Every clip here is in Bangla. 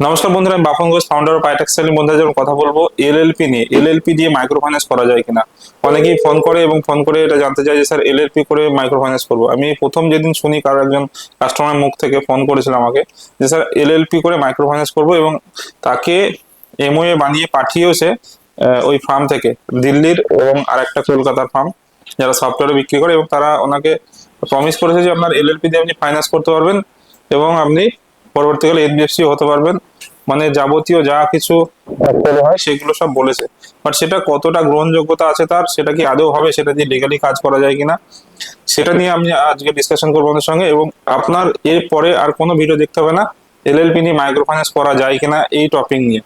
নমস্কার বন্ধুরা আমি বাপন ঘোষ ফাউন্ডার অফ আইটেক্স সেলিং বন্ধুদের জন্য কথা বলব। এলএলপি নিয়ে। এলএলপি দিয়ে মাইক্রো ফাইন্যান্স করা যায় কিনা? অনেকেই ফোন করে এবং ফোন করে এটা জানতে চায় যে স্যার এলএলপি করে মাইক্রো ফাইন্যান্স করব? আমি প্রথম যেদিন শুনি কারও একজন কাস্টমারের মুখ থেকে ফোন করেছিল আমাকে যে স্যার এলএলপি করে মাইক্রো ফাইন্যান্স করব। এবং তাকে এমওএ বানিয়ে পাঠিয়েছে আহ, ওই ফার্ম থেকে দিল্লির এবং আরেকটা কলকাতার ফার্ম যারা সফটওয়্যার বিক্রি করে এবং তারা ওনাকে প্রমিস করেছে যে আপনার এলএলপি দিয়ে আপনি ফাইন্যান্স করতে পারবেন এবং আপনি পরবর্তীকালে এনবিএফসি হতে পারবেন। মানে যাবতীয় যা কিছু হয়। সেগুলো সব বলেছে। বাট সেটা কতটা গ্রহণযোগ্যতা আছে তার সেটা কি আদৌ হবে সেটা দিয়ে লিগালি কাজ করা যায় কিনা সেটা নিয়ে আমি আজকে ডিসকাশন করব আমাদের সঙ্গে। এবং আপনার এর পরে আর কোনো ভিডিও দেখতে হবে না। এলএলপি নিয়ে মাইক্রো ফাইন্যান্স করা যায় কিনা এই টপিক নিয়ে।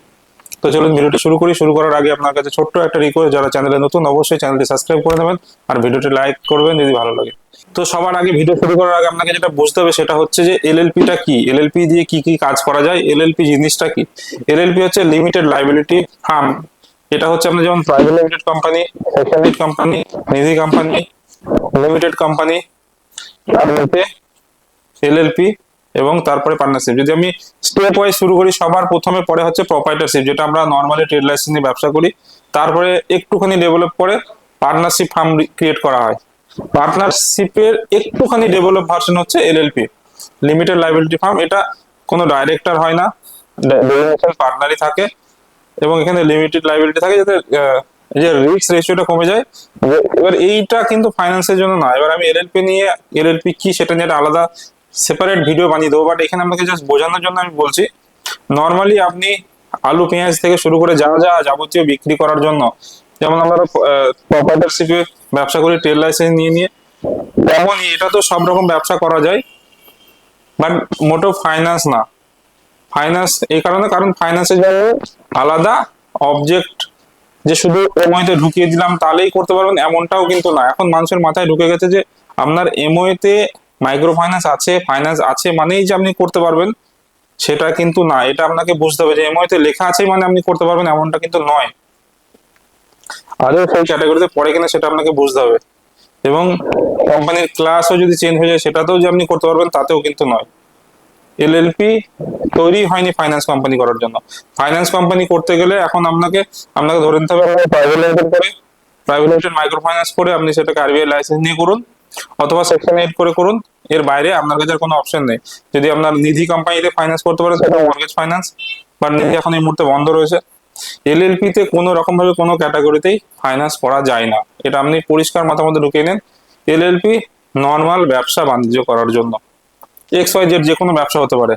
তো চলুন ভিডিওটি শুরু করি। শুরু করার আগে আপনার কাছে ছোট্ট একটা রিকোয়েস্ট যারা চ্যানেলে নতুন, অবশ্যই চ্যানেলটি সাবস্ক্রাইব করে নেবেন আর ভিডিওটি লাইক করবেন যদি ভালো লাগে। তো সবার আগে ভিডিও শুরু করার আগে আপনাকে যেটা বুঝতে হবে সেটা হচ্ছে যে এলএলপিটা কি? এলএলপি দিয়ে কি কি কাজ করা যায়? এলএলপি জিনিসটা কি? এলএলপি হচ্ছে লিমিটেড লাইবিলিটি ফার্ম এটা হচ্ছে আপনার যেমন private limited company sector company Nidhi company limited company LLP এবং তারপরে পার্টনারশিপ যদি আমি স্টেপ ওয়াইজ শুরু করি, সবার প্রথমে পরে হচ্ছে প্রপাইটারশিপ যেটা আমরা নর্মালি ট্রেড লাইসেন্স নিয়ে ব্যবসা করি। তারপরে একটুখানি ডেভেলপ করে পার্টনারশিপ ফার্ম ক্রিয়েট করা হয়। পার্টনারশিপের একটুখানি ডেভেলপ ভার্সন হচ্ছে এলএলপি লিমিটেড লাইবিলিটি ফার্ম এটা কোনো ডাইরেক্টর হয় না পার্টনারই থাকে এবং এখানে লিমিটেড লাইবিলিটি থাকে যাতে যে রিস্ক রেশিওটা কমে যায়। এবার এইটা কিন্তু ফাইন্যান্সের জন্য না। এবার আমি এলএলপি নিয়ে এলএলপি কি সেটা নিয়ে আলাদা সেপারেট ভিডিও বানিয়ে দেবো বাট এখানে আমাকে জাস্ট বোঝানোর জন্য আমি বলছি নর্মালি আপনি আলু, পেঁয়াজ থেকে শুরু করে যা যা যাবতীয় বিক্রি করার জন্য, যেমন আমরা প্রপার্টারশিপে ব্যবসা করি ট্রেড লাইসেন্স নিয়ে নিয়ে, তেমনই এটা তো সব রকম ব্যবসা করা যায় বাট মোটো ফাইন্যান্স না। ফাইন্যান্স এই কারণে, কারণ ফাইন্যান্সের জন্য আলাদা অবজেক্ট যে শুধু এমওইতে ঢুকিয়ে দিলাম, তাহলেই করতে পারবেন, এমনটাও কিন্তু না। এখন মানুষের মাথায় ঢুকে গেছে যে, আপনার এমওইতে মাইক্রো ফাইন্যান্স আছে ফাইন্যান্স আছে মানেই যে আপনি করতে পারবেন, সেটা কিন্তু না। এটা আপনাকে বুঝতে হবে যে এমওইতে লেখা আছে মানে আপনি করতে পারবেন, এমনটা কিন্তু নয়। আদৌ সেই ক্যাটাগরিতে পড়ে কিনা সেটা আপনাকে বুঝতে হবে। এবং কোম্পানির ক্লাসও যদি চেঞ্জ হয়ে যায়, সেটাতেও যে আপনি করতে পারবেন, তাতেও কিন্তু নয়। এলএলপি তৈরি হয়নি ফাইন্যান্স কোম্পানি করার জন্য। ফাইন্যান্স কোম্পানি করতে গেলে এখন আপনাকে আপনাকে ধরে নিতে হবে প্রাইভেট লিমিটেড করে প্রাইভেট লিমিটেড মাইক্রো ফাইন্যান্স করে আপনি সেটাকে আরবিআই লাইসেন্স নিয়ে করুন। অথবা সেকশন এইট করে করুন। এর বাইরে আপনার কাছে কোনো অপশন নেই। যদি আপনার নিধি কোম্পানিতে ফাইন্যান্স করতে পারেন, সেটা মর্গেজ ফাইন্যান্স বাট নিধি এখন এই মুহূর্তে বন্ধ রয়েছে। এলএলপি তে কোনো রকম ভাবে কোনো ক্যাটাগরিতেই ফাইন্যান্স করা যায় না। এটা আপনি পরিষ্কার মাথার মধ্যে ঢুকিয়ে নেন। এলএলপি নর্মাল ব্যবসা বাণিজ্য করার জন্য। এক্স ওয়াই জেড যে কোনো ব্যবসা হতে পারে।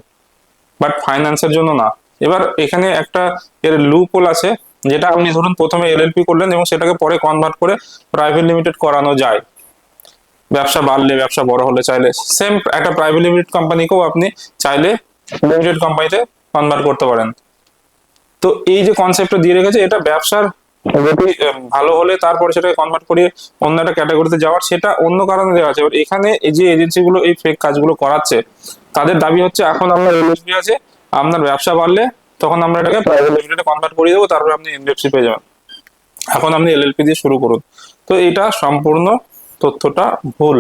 বাট ফাইন্যান্সের জন্য না। এবার এখানে একটা এর লুপোল আছে, যেটা আপনি ধরুন প্রথমে এলএলপি করলেন এবং সেটাকে পরে কনভার্ট করে প্রাইভেট লিমিটেড করানো যায়। ব্যবসা বাড়লে ব্যবসা বড় হলে চাইলে সেম একটা প্রাইভেট লিমিটেড কোম্পানিকেও আপনি চাইলে লিমিটেড কোম্পানিতে কনভার্ট করতে পারেন। তো এই যে কনসেপ্টটা দিয়ে রেখেছে, এটা ব্যবসার ভালো হলে তারপরে সেটাকে কনভার্ট করিয়ে অন্য একটা ক্যাটাগরিতে যাওয়ার, সেটা অন্য কারণে দেওয়া আছে। এখানে এই যে এজেন্সিগুলো এই ফেক কাজগুলো করাচ্ছে, তাদের দাবি হচ্ছে এখন আপনার এলএসবি আছে, আপনার ব্যবসা বাড়লে তখন আমরা এটাকে প্রাইভেট লিমিটেডে কনভার্ট করিয়ে দেবো, তারপরে আপনি এনবিএফসি পেয়ে যাবেন। এখন আপনি এলএলপি দিয়ে শুরু করুন। তো এটা সম্পূর্ণ তথ্যটা ভুল।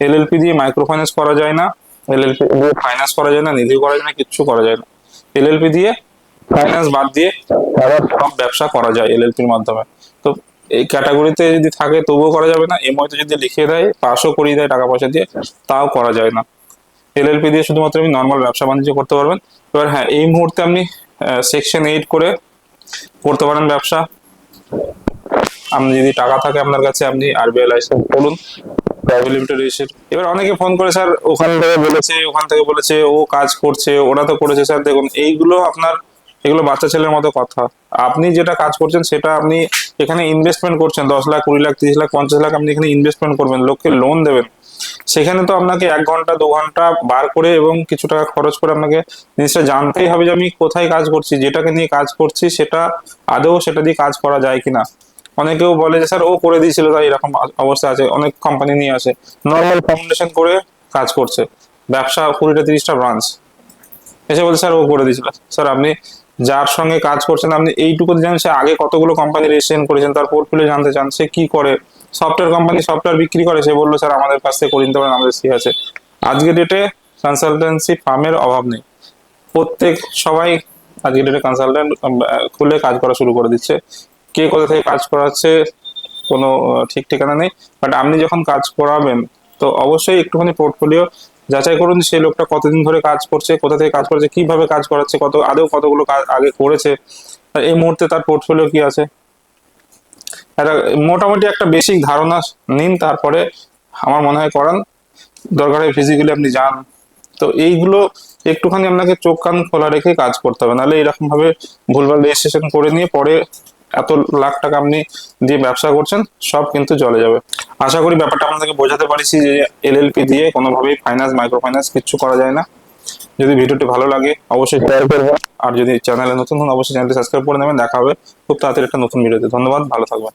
এলএলপি দিয়ে মাইক্রো ফাইন্যান্স করা যায় না এলএলপি দিয়ে ফাইন্যান্স করা যায় না নিধি করা যায় না, কিচ্ছু করা যায় না। এলএলপি দিয়ে ফাইন্যান্স বাদ দিয়ে আবার সব ব্যবসা করা যায় এলএলপির মাধ্যমে। তো এই ক্যাটাগরিতে যদি থাকে, তবুও করা যাবে না। এমআইতে যদি লিখে দেয় পাসও করিয়ে দেয় টাকা পয়সা দিয়ে, তাও করা যায় না। এলএলপি দিয়ে শুধুমাত্র আপনি নর্মাল ব্যবসা বাণিজ্য করতে পারবেন। এবার হ্যাঁ এই মুহূর্তে আপনি সেকশন এইট করে করতে পারেন ব্যবসা। আপনি যদি টাকা থাকে আপনার কাছে, আপনি আরবিআই লাইসেন্স করুন প্রাইভেট লিমিটেড রেজিস্টার এবার অনেকে ফোন করে, স্যার, ওখান থেকে বলেছে, ওখান থেকে বলেছে, ও কাজ করছে, ওরা তো করেছে। স্যার, দেখুন, এইগুলো আপনার, এগুলো বাচ্চা ছেলের মতো কথা। আপনি যেটা কাজ করছেন, সেটা আপনি এখানে ইনভেস্টমেন্ট করছেন, দশ লাখ, কুড়ি লাখ, তিরিশ লাখ, পঞ্চাশ লাখ, আপনি এখানে ইনভেস্টমেন্ট করবেন, লোককে লোন দেবেন। সেখানে তো আপনাকে এক ঘণ্টা, দু ঘণ্টা বার করে এবং কিছু টাকা খরচ করে আপনাকে জিনিসটা জানতেই হবে যে আমি কোথায় কাজ করছি, যেটাকে নিয়ে কাজ করছি, সেটা আদৌ সেটা দিয়ে কাজ করা যায় কিনা। অনেকেও বলে যে, স্যার, ও করে দিয়েছিল, তাই এরকম অবস্থা আছে। অনেক কোম্পানি নিয়ে আসে। নর্মাল ফাউন্ডেশন করে কাজ করছে। ব্যবসা কুড়িটা, তিরিশটা ব্রাঞ্চ এসে বলছে, স্যার, ও করে দিয়েছিল। স্যার, আপনি যার সঙ্গে কাজ করছেন, আপনি এইটুকু জানেন, সে আগে কতগুলো কোম্পানি রেজিস্ট্রেশন করেছেন, তার পোর্টফোলিও জানতে চান, সে কি করে? সফটওয়্যার কোম্পানি সফটওয়্যার বিক্রি করে? সে বলল, স্যার, আমাদের কাছ থেকে করে নিতে পারেন, আমাদের সি আছে। আজকে ডেটে কনসালটেন্সি ফার্মের অভাব নেই। প্রত্যেক সবাই আজকে ডেটে কনসালটেন্ট খুলে কাজ করা শুরু করে দিচ্ছে। কে কোথা থেকে কাজ করাচ্ছে, কোনো ঠিক ঠিকানা নেই। বাট আপনি যখন কাজ করাবেন, তো অবশ্যই একটুখানি পোর্টফোলিও যাচাই করুন সেই লোকটা কতদিন ধরে কাজ করছে, কোথা থেকে কাজ করছে কীভাবে কাজ করাচ্ছে, কত, আদৌ কতগুলো কাজ আগে করেছে এই মুহূর্তে তার পোর্টফোলিও কি আছে। একটা, মোটামুটি একটা বেসিক ধারণা নিন, তারপরে আমার মনে হয় করান। দরকারে ফিজিক্যালি আপনি যান। তো এইগুলো একটুখানি আপনাকে চোখ কান খোলা রেখে কাজ করতে হবে। নাহলে এরকম ভাবে ভুলভাল রেজিস্ট্রেশন করে নিয়ে পরে এত লাখ টাকা আপনি দিয়ে ব্যবসা করছেন সব কিন্তু জলে যাবে। আশা করি ব্যাপারটা আপনাদেরকে বোঝাতে পারছি যে এলএলপি দিয়ে কোনোভাবেই ফাইন্যান্স মাইক্রো ফাইন্যান্স কিচ্ছু করা যায় না। যদি ভিডিওটি ভালো লাগে অবশ্যই শেয়ার করবেন। আর যদি চ্যানেলে নতুন হন অবশ্যই চ্যানেলটি সাবস্ক্রাইব করে নেবেন। দেখা হবে খুব তাড়াতাড়ি একটা নতুন ভিডিওতে। ধন্যবাদ ভালো থাকবেন।